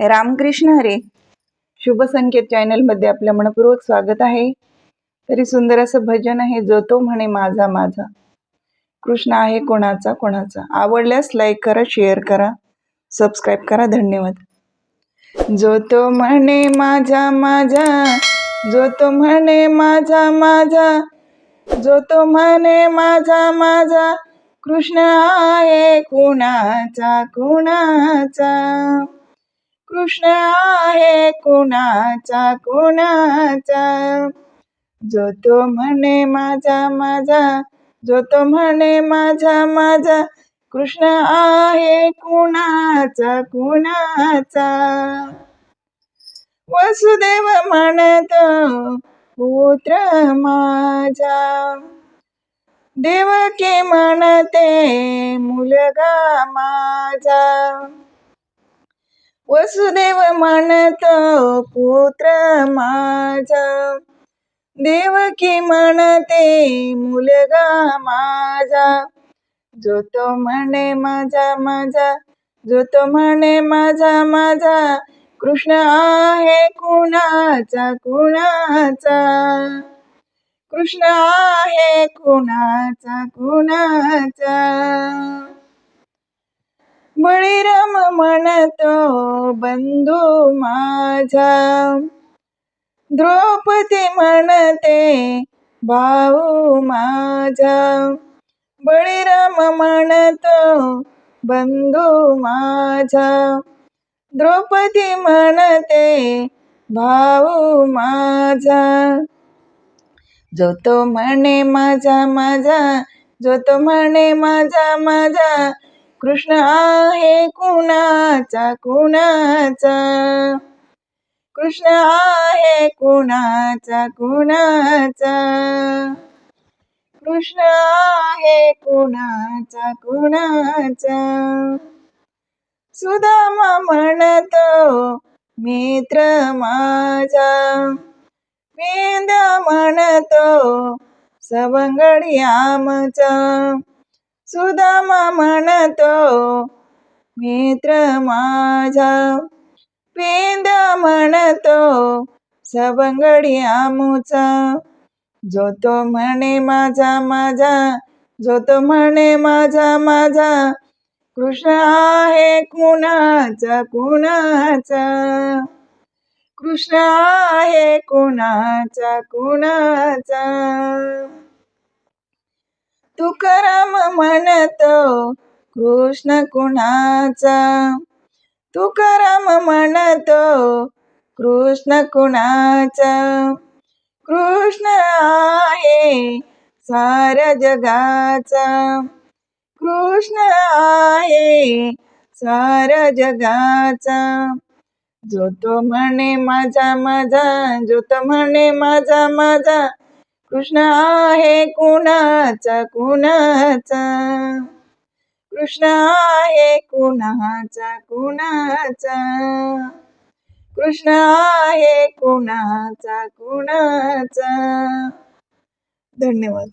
रामकृष्ण हरे. शुभ संकेत चॅनलमध्ये आपलं मनपूर्वक स्वागत आहे. तरी सुंदर असं भजन आहे जो तो म्हणे माझा माझा. कृष्ण आहे कोणाचा कोणाचा. आवडल्यास लाईक करा शेअर करा सबस्क्राईब करा. धन्यवाद. जो तो म्हणे माझा माझा. जो तो म्हणे माझा माझा. जो तो म्हणे माझा माझा. कृष्ण आहे कुणाचा कुणाचा? कृष्ण आहे कुणाचा कुणाचा? जो तो म्हणे माझा माझा. जो तो म्हणे माझा माझा. कृष्ण आहे कुणाचा कुणाचा? वसुदेव म्हणत पुत्र माझा. देवकी म्हणते मुलगा माझा. वसुदेव म्हणतो पुत्र माझा. देवकी म्हणते मुलगा माझा. जो तो म्हणे माझा माझा. जो तो म्हणे माझा माझा. कृष्ण आहे कुणाचा कुणाचा? कृष्ण आहे कुणाचा कुणाचा? विरम म्हणतो बंधू माझा. द्रौपदी म्हणते भाऊ माझा. बळीराम म्हणतो बंधू माझा. द्रौपदी म्हणते भाऊ माझा. जो तो म्हणे माझा माझा. जो तो म्हणे माझा माझा. कृष्ण आहे कुणाचा कुणाचा? कृष्ण आहे कुणाचा कुणाचा? कृष्ण आहे कुणाचा कुणाचा? सुदामा म्हणतो मित्र माझा. मेंद म्हणतो सवंगडी आमचा. सुदामा म्हणतो मित्र माझा. पेंद म्हणतो सवंगडी आमूचा. जो तो म्हणे माझा माझा. जो तो म्हणे माझा माझा. कृष्ण आहे कुणाचा कुणाचा? कृष्ण आहे कुणाचा कुणाचा? तुकाराम म्हणतो कृष्ण कुणाचा? तुकाराम म्हणतो कृष्ण कुणाचा? कृष्ण आहे साऱ्या जगाचा. कृष्ण आहे साऱ्या जगाचा. जो तो म्हणे माझा माझा. जो तो म्हणे माझा माझा. कृष्ण आहे कुणाचा कुणाचा? कृष्ण आहे कुणाचा कुणाचा? कृष्ण आहे कुणाचा कुणाचा? धन्यवाद.